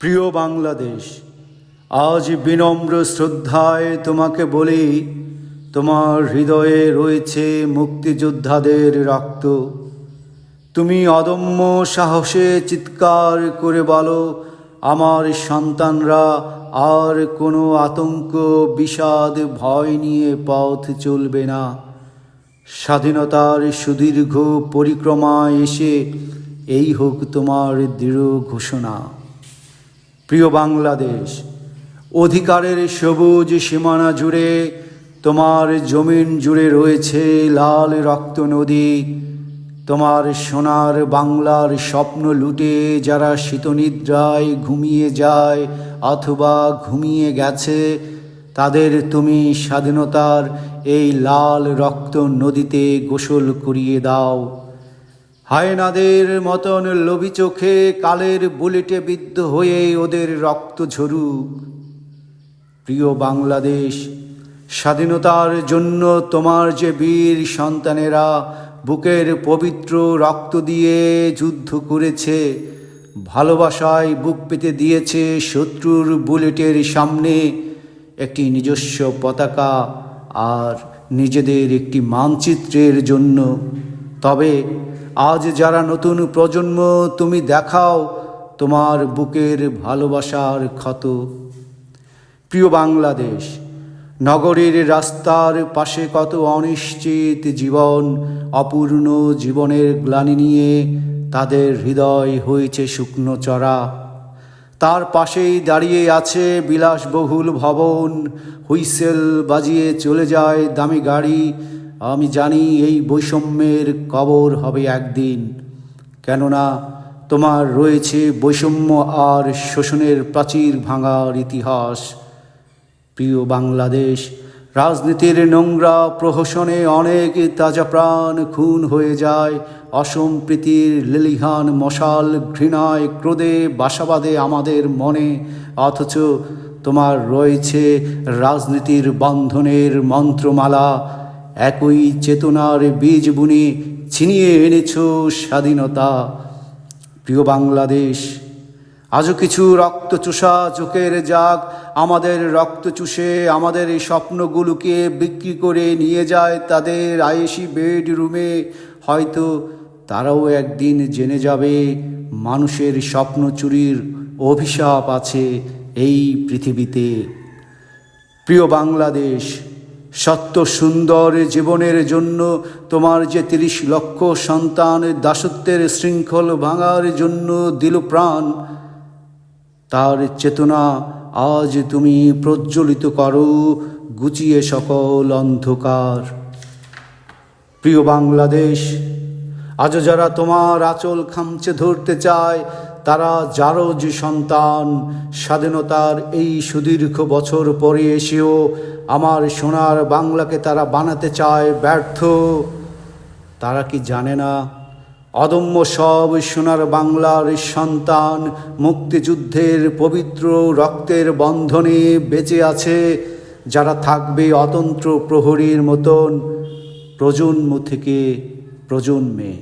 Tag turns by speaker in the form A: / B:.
A: প্রিয় বাংলাদেশ, আজ বিনম্র শ্রদ্ধায় তোমাকে বলি, তোমার হৃদয়ে রয়েছে মুক্তিযোদ্ধাদের রক্ত। তুমি অদম্য সাহসে চিৎকার করে বলো, আমার সন্তানরা আর কোনো আতঙ্ক, বিষাদ, ভয় নিয়ে পথ চলবে না। স্বাধীনতার সুদীর্ঘ পরিক্রমায় এসে এই হোক তোমার দৃঢ় ঘোষণা। প্রিয় বাংলাদেশ, অধিকারের সবুজ সীমানা জুড়ে তোমার জমিন জুড়ে রয়েছে লাল রক্ত নদী। তোমার সোনার বাংলার স্বপ্ন লুটে যারা শীতনিদ্রায় ঘুমিয়ে যায় অথবা ঘুমিয়ে গেছে, তাদের তুমি স্বাধীনতার এই লাল রক্ত নদীতে গোসল করিয়ে দাও। হায়নাদের মতন লোভী চোখে কালের বুলেটে বিদ্ধ হয়ে ওদের রক্ত ঝরুক প্রিয় বাংলাদেশ, স্বাধীনতার জন্য তোমার যে বীর সন্তানেরা বুকের পবিত্র রক্ত দিয়ে যুদ্ধ করেছে, ভালোবাসায় বুক পেতে দিয়েছে শত্রুর বুলেটের সামনে একটি নিজস্ব পতাকা আর নিজেদের একটি মানচিত্রের জন্য। তবে আজ যারা নতুন প্রজন্ম, তুমি দেখাও তোমার বুকের ভালোবাসার ক্ষত। প্রিয় বাংলাদেশ, নগরীর রাস্তার পাশে কত অনিশ্চিত জীবন, অপূর্ণ জীবনের গ্লানি নিয়ে তাদের হৃদয় হয়েছে শুকনো চড়া। তার পাশেই দাঁড়িয়ে আছে বিলাসবহুল ভবন, হুইসেল বাজিয়ে চলে যায় দামি গাড়ি আমি জানি এই বৈষম্যের কবর হবে একদিন, কেননা তোমার রয়েছে বৈষম্য আর শোষণের প্রাচীর ভাঙার ইতিহাস। প্রিয় বাংলাদেশ, রাজনীতির নোংরা প্রহসনে অনেক তাজা প্রাণ খুন হয়ে যায়। অসম্প্রীতির লেলিহান মশাল ঘৃণায় ক্রোধে, বাসাবাদে আমাদের মনে। অথচ তোমার রয়েছে রাজনীতির বন্ধনের মন্ত্রমালা। একই চেতনার বীজ বুনে ছিনিয়ে এনেছ স্বাধীনতা। প্রিয় বাংলাদেশ, আজও কিছু রক্ত চুষা চোখের যাক আমাদের রক্ত চুষে আমাদের এই স্বপ্নগুলোকে বিক্রি করে নিয়ে যায় তাদের আয়েসি বেডরুমে। হয়তো তারাও একদিন জেনে যাবে মানুষের স্বপ্ন চুরির অভিশাপ আছে এই পৃথিবীতে। প্রিয় বাংলাদেশ সত্য সুন্দর জীবনের জন্য তোমার যে তিরিশ লক্ষ সন্তান দাসত্বের শৃঙ্খল ভাঙার জন্য দিল প্রাণ, তার চেতনা আজ তুমি প্রজ্বলিত করো গুছিয়ে সকল অন্ধকার। প্রিয় বাংলাদেশ, আজও যারা তোমার আঁচল খামচে ধরতে চায় তারা যারও যে সন্তান, স্বাধীনতার এই সুদীর্ঘ বছর পরে এসেও আমার সোনার বাংলাকে তারা বানাতে চায় ব্যর্থ। তারা কি জানে না? অদম্য সব সোনার বাংলার সন্তান মুক্তিযুদ্ধের পবিত্র রক্তের বন্ধনে বেঁচে আছে, যারা থাকবে অতন্ত্র প্রহরীর মতন প্রজন্ম থেকে প্রজন্মে।